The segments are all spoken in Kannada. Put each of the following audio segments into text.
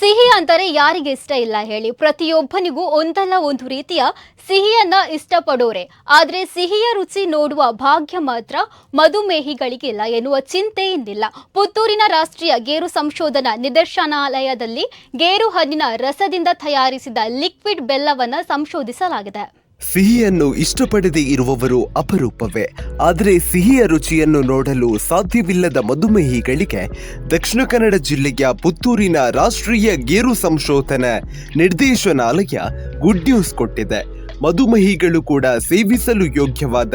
ಸಿಹಿ ಅಂದರೆ ಯಾರಿಗೆ ಇಷ್ಟ ಇಲ್ಲ ಹೇಳಿ. ಪ್ರತಿಯೊಬ್ಬನಿಗೂ ಒಂದಲ್ಲ ಒಂದು ರೀತಿಯ ಸಿಹಿಯನ್ನ ಇಷ್ಟಪಡೋರೆ. ಆದರೆ ಸಿಹಿಯ ರುಚಿ ನೋಡುವ ಭಾಗ್ಯ ಮಾತ್ರ ಮಧುಮೇಹಿಗಳಿಗಿಲ್ಲ ಎನ್ನುವ ಚಿಂತೆಯಿಂದಿಲ್ಲ. ಪುತ್ತೂರಿನ ರಾಷ್ಟ್ರೀಯ ಗೇರು ಸಂಶೋಧನಾ ನಿದರ್ಶನಾಲಯದಲ್ಲಿ ಗೇರು ಹಣ್ಣಿನ ರಸದಿಂದ ತಯಾರಿಸಿದ ಲಿಕ್ವಿಡ್ ಬೆಲ್ಲವನ್ನ ಸಂಶೋಧಿಸಲಾಗಿದೆ. ಸಿಹಿಯನ್ನು ಇಷ್ಟಪಡದೇ ಇರುವವರು ಅಪರೂಪವೇ. ಆದರೆ ಸಿಹಿಯ ರುಚಿಯನ್ನು ನೋಡಲು ಸಾಧ್ಯವಿಲ್ಲದ ಮಧುಮೇಹಿಗಳಿಗೆ ದಕ್ಷಿಣ ಕನ್ನಡ ಜಿಲ್ಲೆಯ ಪುತ್ತೂರಿನ ರಾಷ್ಟ್ರೀಯ ಗೇರು ಸಂಶೋಧನಾ ನಿರ್ದೇಶನಾಲಯ ಗುಡ್ ನ್ಯೂಸ್ ಕೊಟ್ಟಿದೆ. ಮಧುಮೇಹಿಗಳು ಕೂಡ ಸೇವಿಸಲು ಯೋಗ್ಯವಾದ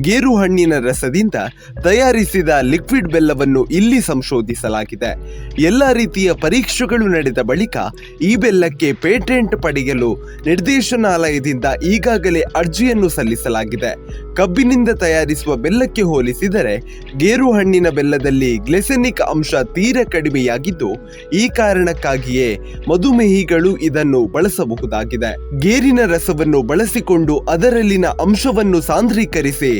ಗೇರು ಹಣ್ಣಿನ ರಸದಿಂದ ತಯಾರಿಸಿದ ಲಿಕ್ವಿಡ್ ಬೆಲ್ಲವನ್ನು ಇಲ್ಲಿ ಸಂಶೋಧಿಸಲಾಗಿದೆ. ಎಲ್ಲ ರೀತಿಯ ಪರೀಕ್ಷೆಗಳು ನಡೆದ ಬಳಿಕ ಈ ಬೆಲ್ಲಕ್ಕೆ ಪೇಟೆಂಟ್ ಪಡೆಯಲು ನಿರ್ದೇಶನಾಲಯದಿಂದ ಈಗಾಗಲೇ ಅರ್ಜಿಯನ್ನು ಸಲ್ಲಿಸಲಾಗಿದೆ. ಕಬ್ಬಿನಿಂದ ತಯಾರಿಸುವ ಬೆಲ್ಲಕ್ಕೆ ಹೋಲಿಸಿದರೆ ಗೇರು ಹಣ್ಣಿನ ಬೆಲ್ಲದಲ್ಲಿ ಗ್ಲೆಸೆನಿಕ್ ಅಂಶ ತೀರ ಕಡಿಮೆಯಾಗಿದ್ದು, ಈ ಕಾರಣಕ್ಕಾಗಿಯೇ ಮಧುಮೇಹಿಗಳು ಇದನ್ನು ಬಳಸಬಹುದಾಗಿದೆ. ಗೇರಿನ ರಸವನ್ನು ಬಳಸಿಕೊಂಡು ಅದರಲ್ಲಿನ ಅಂಶವನ್ನು ಸಾಂದ್ರೀಕರಿಸಿ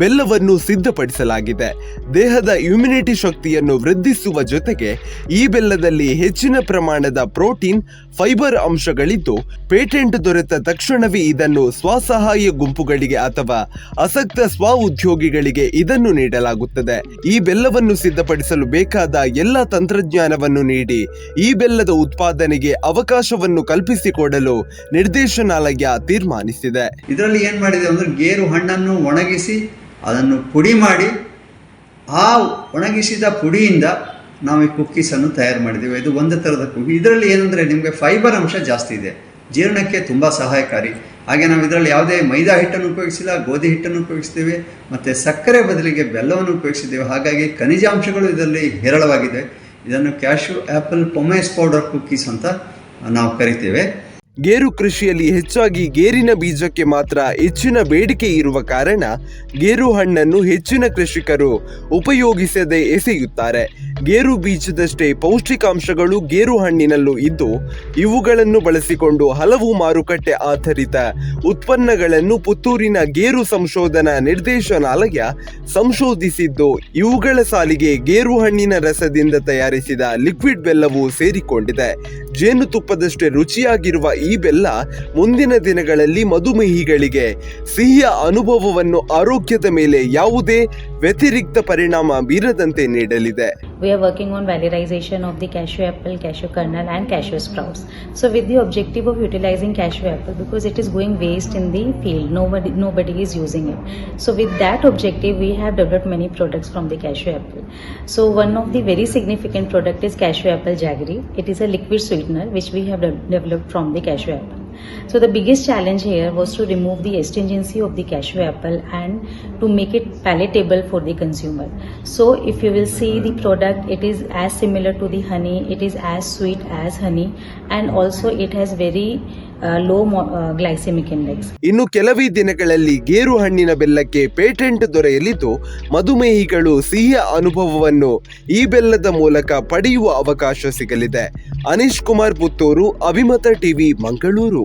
ಬೆಲ್ಲವನ್ನು ಸಿದ್ಧಪಡಿಸಲಾಗಿದೆ. ದೇಹದ ಇಮ್ಯುನಿಟಿ ಶಕ್ತಿಯನ್ನು ವೃದ್ಧಿಸುವ ಜೊತೆಗೆ ಈ ಬೆಲ್ಲದಲ್ಲಿ ಹೆಚ್ಚಿನ ಪ್ರಮಾಣದ ಪ್ರೋಟೀನ್, ಫೈಬರ್ ಅಂಶಗಳಿದ್ದು, ಪೇಟೆಂಟ್ ದೊರೆತ ತಕ್ಷಣವೇ ಇದನ್ನು ಸ್ವಸಹಾಯ ಗುಂಪುಗಳಿಗೆ ಅಥವಾ ಅಸಕ್ತ ಸ್ವ ಉದ್ಯೋಗಿಗಳಿಗೆ ಇದನ್ನು ನೀಡಲಾಗುತ್ತದೆ. ಈ ಬೆಲ್ಲವನ್ನು ಸಿದ್ಧಪಡಿಸಲು ಬೇಕಾದ ಎಲ್ಲ ತಂತ್ರಜ್ಞಾನವನ್ನು ನೀಡಿ, ಈ ಬೆಲ್ಲದ ಉತ್ಪಾದನೆಗೆ ಅವಕಾಶವನ್ನು ಕಲ್ಪಿಸಿಕೊಡಲು ನಿರ್ದೇಶನಾಲಯ ತೀರ್ಮಾನಿಸಿದೆ. ಇದರಲ್ಲಿ ಏನು ಮಾಡಿದೆ ಅಂದರೆ ಗೇರು ಹಣ್ಣನ್ನು ಒಣಗಿಸಿ ಅದನ್ನು ಪುಡಿ ಮಾಡಿ ಆ ಒಣಗಿಸಿದ ಪುಡಿಯಿಂದ ನಾವು ಈ ಕುಕ್ಕೀಸನ್ನು ತಯಾರು ಮಾಡಿದ್ದೀವಿ ಇದು ಒಂದು ಥರದ ಕುಕ್ಕಿ ಇದರಲ್ಲಿ ಏನಂದರೆ ನಿಮಗೆ ಫೈಬರ್ ಅಂಶ ಜಾಸ್ತಿ ಇದೆ. ಜೀರ್ಣಕ್ಕೆ ತುಂಬ ಸಹಾಯಕಾರಿ. ಹಾಗೆ ನಾವು ಇದರಲ್ಲಿ ಯಾವುದೇ ಮೈದಾ ಹಿಟ್ಟನ್ನು ಉಪಯೋಗಿಸಿಲ್ಲ, ಗೋಧಿ ಹಿಟ್ಟನ್ನು ಉಪಯೋಗಿಸ್ತೀವಿ, ಮತ್ತು ಸಕ್ಕರೆ ಬದಲಿಗೆ ಬೆಲ್ಲವನ್ನು ಉಪಯೋಗಿಸಿದ್ದೇವೆ. ಹಾಗಾಗಿ ಖನಿಜಾಂಶಗಳು ಇದರಲ್ಲಿ ಹೇರಳವಾಗಿದೆ ಇದನ್ನು cashew apple pomace powder cookies ಅಂತ ನಾವು ಕರಿತೇವೆ. ಗೇರು ಕೃಷಿಯಲ್ಲಿ ಹೆಚ್ಚಾಗಿ ಗೇರಿನ ಬೀಜಕ್ಕೆ ಮಾತ್ರ ಹೆಚ್ಚಿನ ಬೇಡಿಕೆ ಇರುವ ಕಾರಣ ಗೇರು ಹಣ್ಣನ್ನು ಹೆಚ್ಚಿನ ಕೃಷಿಕರು ಉಪಯೋಗಿಸದೆ ಎಸೆಯುತ್ತಾರೆ. ಗೇರು ಬೀಜದಷ್ಟೇ ಪೌಷ್ಟಿಕಾಂಶಗಳು ಗೇರು ಹಣ್ಣಿನಲ್ಲೂ ಇದ್ದು, ಇವುಗಳನ್ನು ಬಳಸಿಕೊಂಡು ಹಲವು ಮಾರುಕಟ್ಟೆ ಆಧಾರಿತ ಉತ್ಪನ್ನಗಳನ್ನು ಪುತ್ತೂರಿನ ಗೇರು ಸಂಶೋಧನಾ ನಿರ್ದೇಶನಾಲಯ ಸಂಶೋಧಿಸಿದ್ದು, ಇವುಗಳ ಸಾಲಿಗೆ ಗೇರು ಹಣ್ಣಿನ ರಸದಿಂದ ತಯಾರಿಸಿದ ಲಿಕ್ವಿಡ್ ಬೆಲ್ಲವು ಸೇರಿಕೊಂಡಿದೆ. ಜೇನುತುಪ್ಪದಷ್ಟೇ ರುಚಿಯಾಗಿರುವ ಈ ಬೆಲ್ಲ ಮುಂದಿನ ದಿನಗಳಲ್ಲಿ ಮಧುಮೇಹಿಗಳಿಗೆ ಸಿಹಿಯ ಅನುಭವವನ್ನು ಆರೋಗ್ಯದ ಮೇಲೆ ಯಾವುದೇ ವ್ಯತಿರಿಕ್ತ ಪರಿಣಾಮ ಬೀರದಂತೆ ನೀಡಲಿದೆ. We are working on valorization of the cashew apple, cashew kernel, and cashew sprouts. So, with the objective of utilizing cashew apple, because it is going waste in the field, nobody nobody is using it. So, with that objective, we have developed many products from the cashew apple. So, one of the very significant product is cashew apple jaggery. It is a liquid sweetener which we have de- developed from the cashew apple. So the biggest challenge here was to remove the astringency of the cashew apple and to make it palatable for the consumer. So if you will see the product, it is as similar to the honey, it is as sweet as honey, and also it has very uh, glycemic index. ಇನ್ನು ಕೆಲವೇ ದಿನಗಳಲ್ಲಿ ಗೇರು ಹಣ್ಣಿನ ಬೆಲ್ಲಕ್ಕೆ ಪೇಟೆಂಟ್ ದೊರೆಯಲಿದ್ದು ಮಧುಮೇಹಿಗಳು ಸಿಹಿಯ ಅನುಭವವನ್ನು ಈ ಬೆಲ್ಲದ ಮೂಲಕ ಪಡೆಯುವ ಅವಕಾಶ ಸಿಗಲಿದೆ ಅನೀಶ್ ಕುಮಾರ್ ಪುತ್ತೂರು ಅಭಿಮತ ಟಿವಿ ಮಂಗಳೂರು